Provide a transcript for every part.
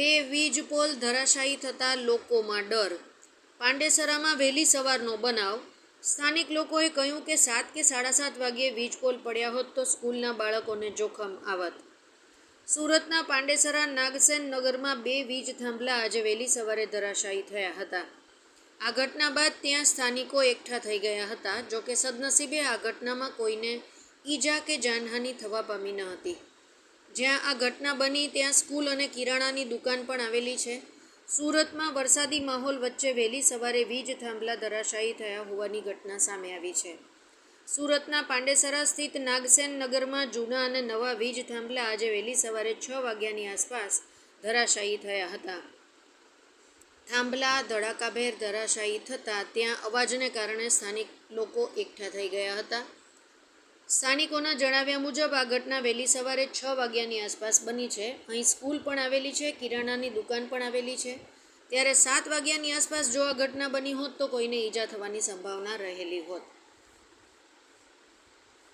બે વીજ પોલ ધરાશાયી થતા લોકોમાં ડર. પાંડેસરામાં વહેલી સવારનો બનાવ. સ્થાનિક લોકોએ કહ્યું કે સાત કે સાડા સાત વાગ્યે વીજ પોલ પડ્યા હોત તો સ્કૂલના બાળકોને જોખમ આવત. સુરતના પાંડેસરા નાગસેન નગરમાં બે વીજ થાંભલા આજે વહેલી સવારે ધરાશાયી થયા હતા. આ ઘટના બાદ ત્યાં સ્થાનિકો એકઠા થઈ ગયા હતા, જોકે સદનસીબે આ ઘટનામાં કોઈને ઈજા કે જાનહાનિ થવા પામી ન હતી. જ્યાં આ ઘટના બની ત્યાં સ્કૂલ અને કિરાણાની દુકાન પણ આવેલી છે. સુરતમાં વરસાદી માહોલ વચ્ચે વહેલી સવારે વીજ થાંભલા ધરાશાયી થયા હોવાની ઘટના સામે આવી છે. સુરતના પાંડેસરા સ્થિત નાગસેન નગરમાં જૂના અને નવા વીજ થાંભલા આજે વહેલી સવારે છ વાગ્યાની આસપાસ ધરાશાયી થયા હતા. થાંભલા ધડાકાભેર ધરાશાયી થતાં ત્યાં અવાજને કારણે સ્થાનિક લોકો એકઠા થઈ ગયા હતા. સ્થાનિકોના જણાવ્યા મુજબ આ ઘટના વહેલી સવારે છ વાગ્યાની આસપાસ બની છે. અહીં સ્કૂલ પણ આવેલી છે, કિરાણાની દુકાન પણ આવેલી છે. ત્યારે સાત વાગ્યાની આસપાસ જો આ ઘટના બની હોત તો કોઈને ઈજા થવાની સંભાવના રહેલી હોત.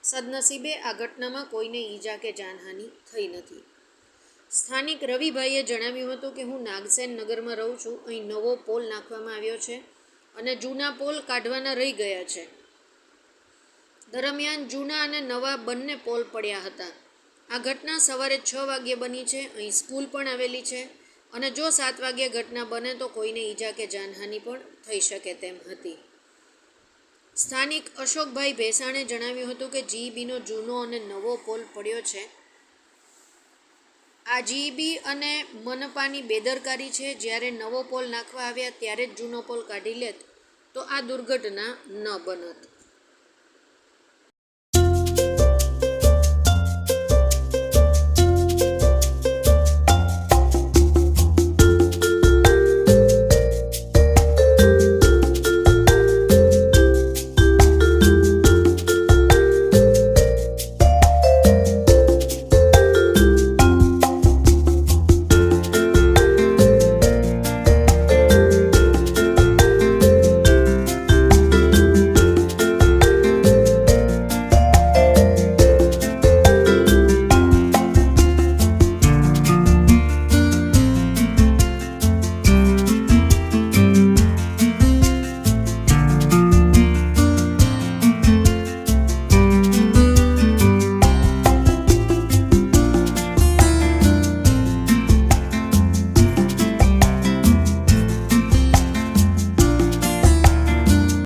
સદનસીબે આ ઘટનામાં કોઈને ઈજા કે જાનહાનિ થઈ નથી. સ્થાનિક રવિભાઈએ જણાવ્યું હતું કે હું નાગસેન નગરમાં રહું છું. અહીં નવો પોલ નાખવામાં આવ્યો છે અને જૂના પોલ કાઢવાના રહી ગયા છે. દરમિયાન જૂના અને નવા બંને પોલ પડ્યા હતા. આ ઘટના સવારે છ વાગ્યે બની છે, અહીં સ્કૂલ પણ આવેલી છે અને જો સાત વાગ્યે ઘટના બને તો કોઈને ઈજા કે જાનહાનિ પણ થઈ શકે તેમ હતી. સ્થાનિક અશોકભાઈ ભેસાણે જણાવ્યું હતું કે જીઈબીનો જૂનો અને નવો પોલ પડ્યો છે. આ જીઈબી અને મનપાની બેદરકારી છે, જ્યારે નવો પોલ નાખવા આવ્યા ત્યારે જ જૂનો પોલ કાઢી લેત, તો આ દુર્ઘટના ન બનત.